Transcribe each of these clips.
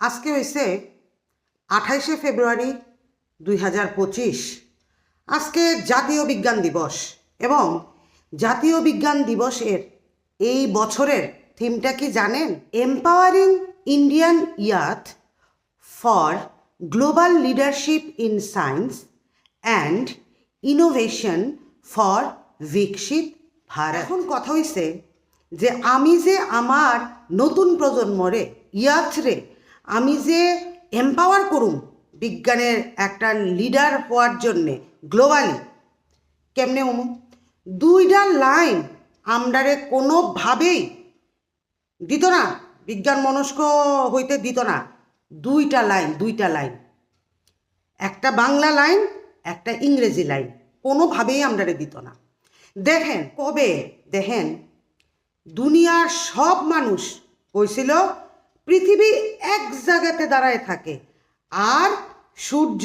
আজকে হয়েছে আঠাইশে ফেব্রুয়ারি দুই হাজার পঁচিশ। আজকে জাতীয় বিজ্ঞান দিবস এবং জাতীয় বিজ্ঞান দিবসের এই বছরের থিমটা কি জানেন? Empowering Indian youth for global leadership in science and innovation for Viksit Bharat এখন কথা হইছে যে আমি যে আমার নতুন প্রজন্মরে ইয়াথরে আমি যে এম্পাওয়ার করুম বিজ্ঞানের একটা লিডার হওয়ার জন্যে গ্লোবালি কেমনে হমু? দুইটা লাইন আমরারে কোনোভাবেই দিত না, বিজ্ঞান মনস্ক হইতে দিত না। দুইটা লাইন দুইটা লাইন একটা বাংলা লাইন একটা ইংরেজি লাইন কোনোভাবেই আমরারে দিত না। দেখেন, কবে? দেখেন, দুনিয়ার সব মানুষ কইছিল পৃথিবী এক জায়গাতে দাঁড়ায় থাকে। আর সূর্য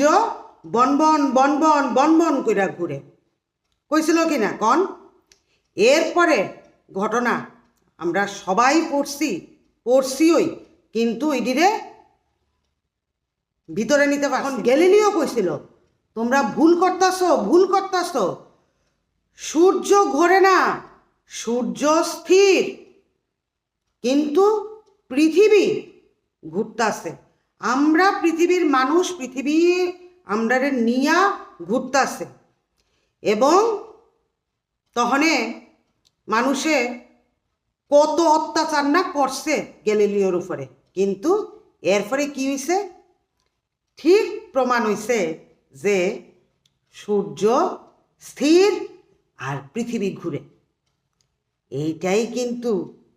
বনবন বনবন বনবন কইরা ঘুরে। কইছিল কি না কন? এরপরে ঘটনা আমরা সবাই পড়ছি পড়ছিওই কিন্তু এটিরে ভিতরে নিতে পার এখন গ্যালিলিও কইছিল তোমরা ভুল করতাছ ভুল করতাছ। সূর্য ঘোরে না সূর্য স্থির। কিন্তু পৃথিবী ঘুরতাছে আমরা পৃথিবীর মানুষ, পৃথিবী আমরারে নিয়া ঘুরতাছে এবং তখনে মানুষে কত অত্যাচার না করছে গ্যালিলিওর উপরে। কিন্তু এরপরে কি হয়েছে ঠিক প্রমাণ হয়েছে যে সূর্য স্থির আর পৃথিবী ঘুরে। এইটাই কিন্তু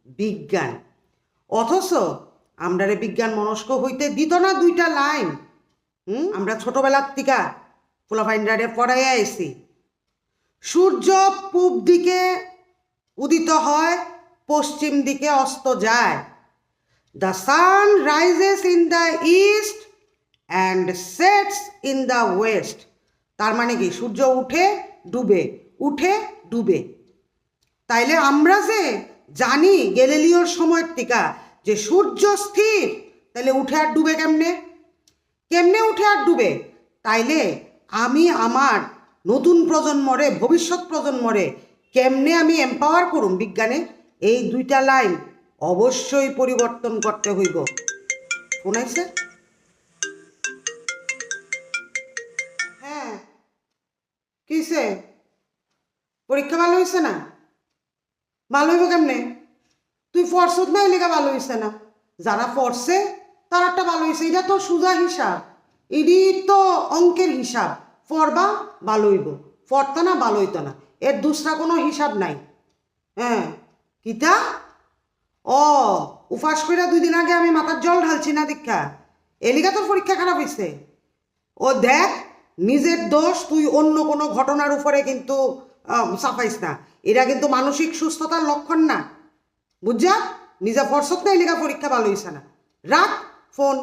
বিজ্ঞান। অথচ আমরারে বিজ্ঞান মনস্ক হইতে দিত না দুইটা লাইন। হুম? আমরা ছোটবেলার থেকে ফুলাফাইন্ডারে পড়াইয়া এসি সূর্য পূব দিকে উদিত হয়, পশ্চিম দিকে অস্ত যায়। The sun rises in the east and sets in the west তার মানে কি? সূর্য উঠে ডুবে উঠে ডুবে। তাইলে আমরা যে জানি গ্যালিলিওর সময়ের টিকা যে সূর্য স্থির, তাহলে উঠে আর ডুবে কেমনে? কেমনে উঠে আর ডুবে? তাইলে আমি আমার নতুন প্রজন্মরে, ভবিষ্যৎ প্রজন্মরে কেমনে আমি এম্পাওয়ার করুন বিজ্ঞানে? এই দুইটা লাইন অবশ্যই পরিবর্তন করতে হইব। শোনাইছে হ্যাঁ। কিসে? পরীক্ষা ভালো হয়েছে না? ভালো হইব কেমনে? তুই ফর্সত না এলাকা ভালো হয়েছে না? যারা ফর্সে, তার একটা ভালো হয়েছে এটা তো সোজা হিসাব। এটি তো অঙ্কের হিসাব। ফরবা ভালো হইব। ফরতা না, ভালো হইতো না। এর দুসরা কোনো হিসাব নাই। হ্যাঁ। কিতা? ও উপাস করে দুই দিন আগে আমি মাথার জল ঢালছি না দীক্ষা। এলিকা তোর পরীক্ষা খারাপ হয়েছে ও দেখ, নিজের দোষ তুই অন্য কোনো ঘটনার উপরে কিন্তু চাপাইস না। এটা কিন্তু মানসিক সুস্থতার লক্ষণ না। বুঝছা নিজা ফরসত নাই লেখা পরীক্ষা ভালো হয়েছে না। রাখ ফোন।